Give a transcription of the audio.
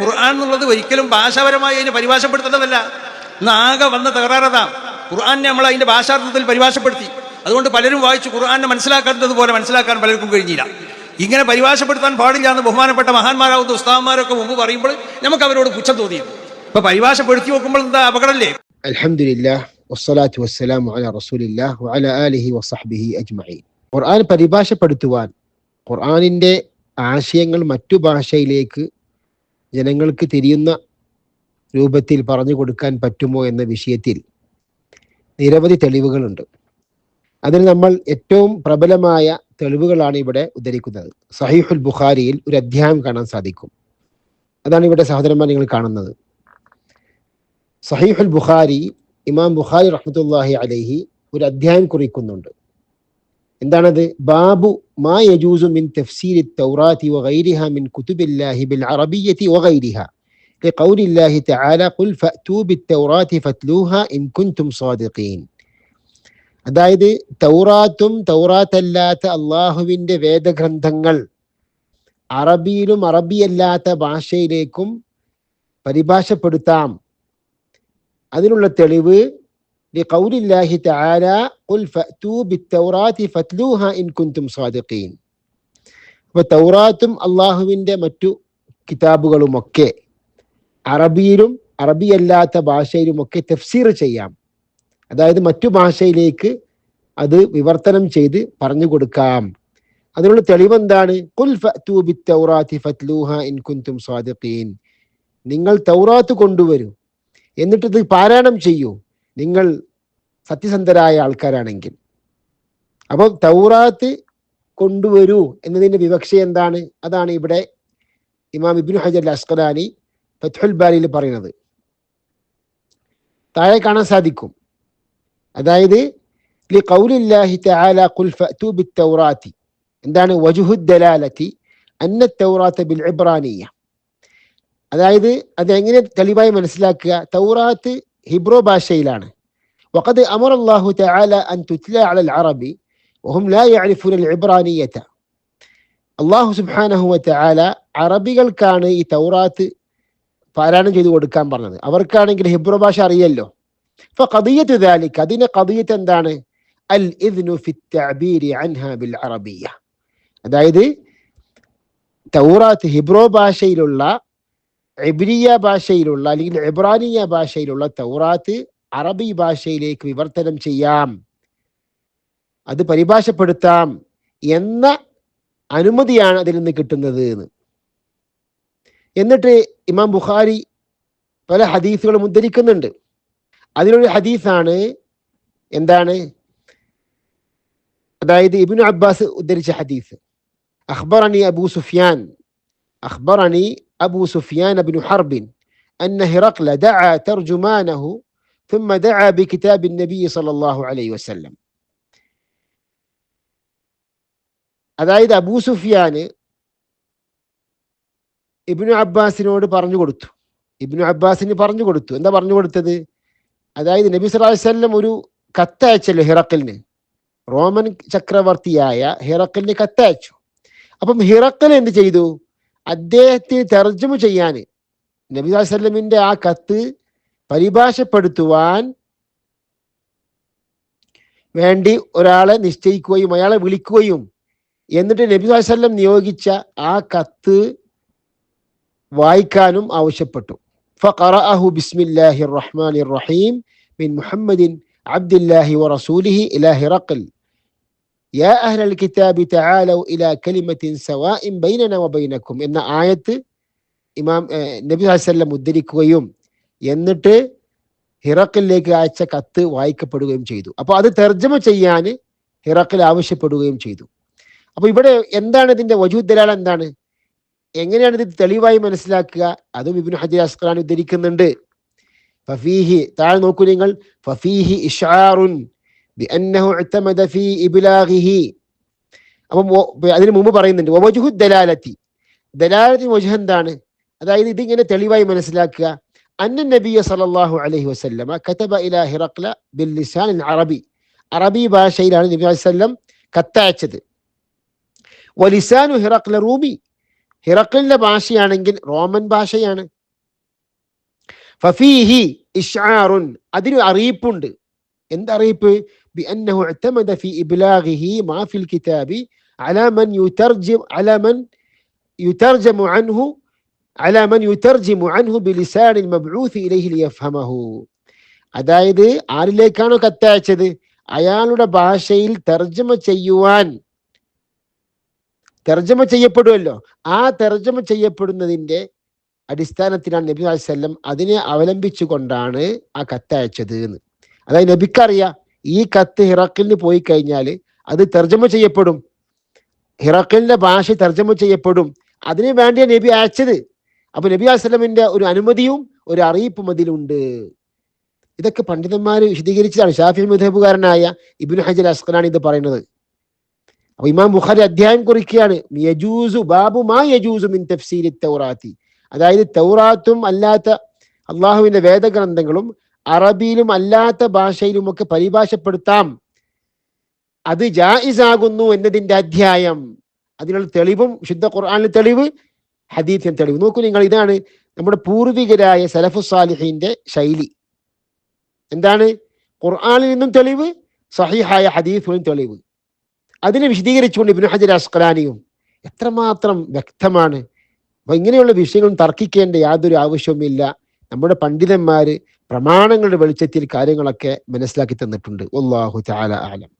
ഖുർആൻ എന്നുള്ളത് ഒരിക്കലും ഭാഷാപരമായി അതിനെ പരിഭാഷപ്പെടുത്തേണ്ടതല്ല ഇന്ന് ആകെ വന്ന തകരാറതാ. ഖുർആാനെ നമ്മൾ അതിന്റെ ഭാഷാർത്ഥത്തിൽ പരിഭാഷപ്പെടുത്തി. അതുകൊണ്ട് പലരും വായിച്ചു ഖുർആാനെ മനസ്സിലാക്കാത്തതുപോലെ മനസ്സിലാക്കാൻ പലർക്കും കഴിഞ്ഞില്ല. ഇങ്ങനെ പരിഭാഷപ്പെടുത്താൻ പാടില്ല എന്ന് ബഹുമാനപ്പെട്ട മഹാന്മാരാവുന്ന ഉസ്താവന്മാരൊക്കെ മുമ്പ് പറയുമ്പോൾ നമുക്ക് അവരോട് പുച്ഛം തോന്നിയത്. ഇപ്പൊ പരിഭാഷപ്പെടുത്തി നോക്കുമ്പോൾ എന്താ അപകടല്ലേ വസ്സലാത്തു ആലിഹി വസഹ്ബിഹി അജ്മഈൻ. ഖുർആൻ പരിഭാഷപ്പെടുത്തുവാൻ ഖുർആനിന്റെ ആശയങ്ങൾ മറ്റു ഭാഷയിലേക്ക് ജനങ്ങൾക്ക് തിരിയുന്ന രൂപത്തിൽ പറഞ്ഞു കൊടുക്കാൻ പറ്റുമോ എന്ന വിഷയത്തിൽ നിരവധി തെളിവുകളുണ്ട്. അതിന് നമ്മൾ ഏറ്റവും പ്രബലമായ തെളിവുകളാണ് ഇവിടെ ഉദ്ധരിക്കുന്നത്. സഹീഹുൽ ബുഖാരിയിൽ ഒരു അധ്യായം കാണാൻ സാധിക്കും. അതാണ് ഇവിടെ സഹോദരന്മാർ നിങ്ങൾ കാണുന്നത്. സഹീഹുൽ ബുഖാരി ഇമാം ബുഖാരി റഹ്മത്തുല്ലാഹി അലഹി ഒരു അധ്യായം കുറിക്കുന്നുണ്ട്. എന്താണത് ബാബു മാ യജൂസു മിൻ തഫ്സീരി التوراة وغيرها من كتب الله بالعربية وغيرها لقول الله تعالى قل فأتوا بالتوراة فاتلوها إن كنتم صادقين അതായത് തൗറാത്തും തൗറാത്തല്ലാത്ത അള്ളാഹുവിന്റെ വേദഗ്രന്ഥങ്ങൾ അറബിയിലും അറബിയല്ലാത്ത ഭാഷയിലേക്കും പരിഭാഷപ്പെടുത്താം അതിനുള്ള തെളിവ് لقول الله تعالى قل فأتوا بالتوراة فاتلوها إن كنتم صادقين അപ്പൊ തൗറാത്തും അള്ളാഹുവിന്റെ മറ്റു കിതാബുകളുമൊക്കെ അറബിയിലും അറബിയല്ലാത്ത ഭാഷയിലുമൊക്കെ തഫ്സീർ ചെയ്യാം അതായത് മറ്റു ഭാഷയിലേക്ക് അത് വിവർത്തനം ചെയ്ത് പറഞ്ഞു കൊടുക്കാം അതിനുള്ള തെളിവ് എന്താണ് "ഖുൽ ഫഅ്തൂ ബിത്തൗറാത്തി ഫത്ലൂഹ ഇൻ കുൻതും സാദിഖീൻ നിങ്ങൾ തൗറാത്ത് കൊണ്ടുവരൂ എന്നിട്ട് ഇത് പാരായണം ചെയ്യൂ നിങ്ങൾ സത്യസന്ധരായ ആൾക്കാരാണെങ്കിൽ. അപ്പോൾ തൗറാത്ത് കൊണ്ടുവരൂ എന്നതിന്റെ വിവക്ഷ എന്താണ്? അതാണ് ഇവിടെ ഇമാം ഇബിൻ ഹജർ അസ്കലാനി ഫത്ഹുൽ ബാലിയിൽ പറയുന്നത്. താഴെ കാണാൻ സാധിക്കും. അതായത് എന്താണ്? ദലാലത്തി അന്ന തൗറാത്ത് ബിൽ ഇബ്രാനിയ. അതായത് അത് തെളിവായി മനസ്സിലാക്കുക? തൗറാത്ത് ഹിബ്രോ ഭാഷയിലാണ് وقد أمر الله تعالى أن تتلى على العرب وهم لا يعرفون العبرانية അള്ളാഹു സുബ്ഹാനഹു വതആല അറബികൾക്കാണ് ഈ തൗറാത്ത് പാരായണം ചെയ്തു കൊടുക്കാൻ പറഞ്ഞത് അവർക്കാണെങ്കിൽ ഹിബ്രു ഭാഷ അറിയല്ലോ فقضية ذلك അതിന്റെ قضية എന്താണ് അൽ ഇദ്നു ഫി التعبير عنها بالعربية അതായത് തൗറാത്ത് ഹിബ്രോ ഭാഷയിലുള്ള ഇബ്രിയ ഭാഷയിലുള്ള അല്ലെങ്കിൽ എബ്രാനിയ ഭാഷയിലുള്ള തൗറാത്ത് അറബി ഭാഷയിലേക്ക് വിവർത്തനം ചെയ്യാം. അത് പരിഭാഷപ്പെടുത്താം എന്ന അനുമതിയാണ് അതിൽ നിന്ന് കിട്ടുന്നത് എന്ന്. എന്നിട്ട് ഇമാം ബുഖാരി പല ഹദീസുകളും ഉദ്ധരിക്കുന്നുണ്ട്. അതിലൊരു ഹദീസാണ് എന്താണ്? അതായത് ഇബ്നു അബ്ബാസ് ഉദ്ധരിച്ച ഹദീസ്. അഖ്ബറനി അബൂ സുഫിയാൻ. അഖ്ബറനി أبو سفيان بن حرب أن هرقل دعا ترجمانه ثم دعا بكتاب النبي صلى الله عليه وسلم അതായത് അബൂ സുഫിയാന് ഇബ്നു അബ്ബാസിനോട് പറഞ്ഞു കൊടുത്തു ഇബ്നു അബ്ബാസിന് പറഞ്ഞു കൊടുത്തു എന്താ പറഞ്ഞു കൊടുത്തത് അതായത് നബി സല്ലല്ലാഹു അലൈഹി വസല്ലം ഒരു കത്തയച്ചല്ലോ ഹിറക്കലിന് റോമൻ ചക്രവർത്തിയായ ഹിറക്കലിന് കത്തയച്ചു അപ്പം ഹിറക്കൽ എന്ത് ചെയ്തു അദ്ദേഹത്തെ തർജമ ചെയ്യാൻ നബി നബിദാസ്ലമിന്റെ ആ കത്ത് പരിഭാഷപ്പെടുത്തുവാൻ വേണ്ടി ഒരാളെ നിശ്ചയിക്കുകയും അയാളെ വിളിക്കുകയും എന്നിട്ട് നബി വസ്ല്ലം നിയോഗിച്ച ആ കത്ത് വായിക്കാനും ആവശ്യപ്പെട്ടു. ഫഖറഅഹു ബിസ്മില്ലാഹിർ റഹ്മാനിർ റഹീം മിൻ മുഹമ്മദിൻ അബ്ദുല്ലാഹി വറസൂലിഹി ഇലാ ഹിറഖൽ يا യാ അഹ്ലൽ കിതാബി തആലൗ ഇലാ കലിമത്തിൻ സവാഇൻ ബൈനന വബൈനക്കും എന്ന ആയത്ത് ഇമാം നബി വസല്ലം ഉദ്ധരിക്കുകയും എന്നിട്ട് ഹിറക്കിലേക്ക് അയച്ച കത്ത് വായിക്കപ്പെടുകയും ചെയ്തു. അപ്പോൾ അത് തർജമ ചെയ്യാൻ ഹിറക്കിൽ ആവശ്യപ്പെടുകയും ചെയ്തു. അപ്പോൾ ഇവിടെ എന്താണ് ഇതിന്റെ വജൂദ്ദലാൽ എന്താണ്? എങ്ങനെയാണ് ഇത് തെളിവായി മനസ്സിലാക്കുക? അതും ഇബിൻ ഹജി അസ്ഖലാൻ ഉദ്ധരിക്കുന്നുണ്ട്. ഫഫീഹി താഴെ നോക്കൂ നിങ്ങൾ. ഫഫീഹി ഇഷാറുൻ. ബിഅന്നഹു ഇഅ്തമദ ഫീ ഇബ്ലാഗിഹി അപ്പം വ- അതിന് മുമ്പ് പറയുന്നുണ്ട് വവജുഹു ദലാലത്തി ദലാലത്തി വജഹ് എന്താണ് അതായത് ഇതിങ്ങനെ തെളിവായി മനസ്സിലാക്കുക അന്ന നബിയ സല്ലല്ലാഹു അലൈഹി വസല്ലമ കതബ ഇലാ ഹിറഖ്ല ബിൽ ലിസാൻ അറബി അറബി ഭാഷയിലാണ് നബി അലൈഹി വസല്ലം കത്തയച്ചത് വലിസാനു ഹിറഖ്ല റൂമി ഹിറക്കലിന്റെ ഭാഷയാണെങ്കിൽ റോമൻ ഭാഷയാണ് ഫഫീഹി ഇഷ്ആറുൻ അതിന് അറിയിപ്പുണ്ട് എന്തറിയിപ്പ് بأنه اعتمد في إبلاغه ما في الكتاب على من يترجم على من يترجم عنه على من يترجم عنه بلسان المبعوث إليه ليفهمه അതായത് ആരിലേക്കാണോ കത്തയച്ചത് അയാളുടെ ഭാഷയിൽ തർജ്ജമ ചെയ്യുവാൻ തർജ്ജമ ചെയ്യപ്പെടുമല്ലോ ആ തർജ്ജമ ചെയ്യപ്പെടുന്നതിന്റെ അടിസ്ഥാനത്തിലാണ് നബി വല്ലം അതിനെ അവലംബിച്ചുകൊണ്ടാണ് ആ കത്തയച്ചത് എന്ന് അതായത് നബിക്കറിയാം ഈ കത്ത് ഹിറക്കലിന് പോയി കഴിഞ്ഞാൽ അത് തർജമ ചെയ്യപ്പെടും. ഹിറക്കലിന്റെ ഭാഷ തർജമ ചെയ്യപ്പെടും. അതിനു വേണ്ടിയാണ് നബി അയച്ചത്. അപ്പൊ നബി അസ്ലമിന്റെ ഒരു അനുമതിയും ഒരു അറിയിപ്പും അതിലുണ്ട്. ഇതൊക്കെ പണ്ഡിതന്മാർ വിശദീകരിച്ചതാണ്. ഷാഫി മുദേബുകാരനായ ഇബിൻ ഹജൽ അസ്ഖലാണ് ഇത് പറയുന്നത്. അപ്പൊ ഇമാം ബുഖാരി അധ്യായം കുറിക്കുകയാണ്. ബാബു മാ മിൻ തഫ്സീരി അതായത് തൗറാത്തും അല്ലാത്ത അള്ളാഹുവിന്റെ വേദഗ്രന്ഥങ്ങളും അറബിയിലും അല്ലാത്ത ഭാഷയിലുമൊക്കെ പരിഭാഷപ്പെടുത്താം. അത് ജായിസാകുന്നു എന്നതിന്റെ അധ്യായം. അതിനുള്ള തെളിവും ശുദ്ധ ഖുർആാനിൽ തെളിവ് ഹദീത്തിന് തെളിവ്. നോക്കൂ നിങ്ങൾ ഇതാണ് നമ്മുടെ പൂർവികരായ സലഫു സാലിഹിന്റെ ശൈലി. എന്താണ്? ഖുർആാനിൽ നിന്നും തെളിവ് സഹിഹായ ഹദീഫിനും തെളിവ്. അതിനെ വിശദീകരിച്ചുകൊണ്ട് ഇബ്നു ഹജർ അസ്കലാനിയും എത്രമാത്രം വ്യക്തമാണ്. അപ്പൊ ഇങ്ങനെയുള്ള വിഷയങ്ങളും തർക്കിക്കേണ്ട യാതൊരു ആവശ്യവുമില്ല. നമ്മുടെ പണ്ഡിതന്മാര് പ്രമാണങ്ങളുടെ വെളിച്ചത്തിൽ കാര്യങ്ങളൊക്കെ മനസ്സിലാക്കി തന്നിട്ടുണ്ട്. അള്ളാഹു ചാല ആലം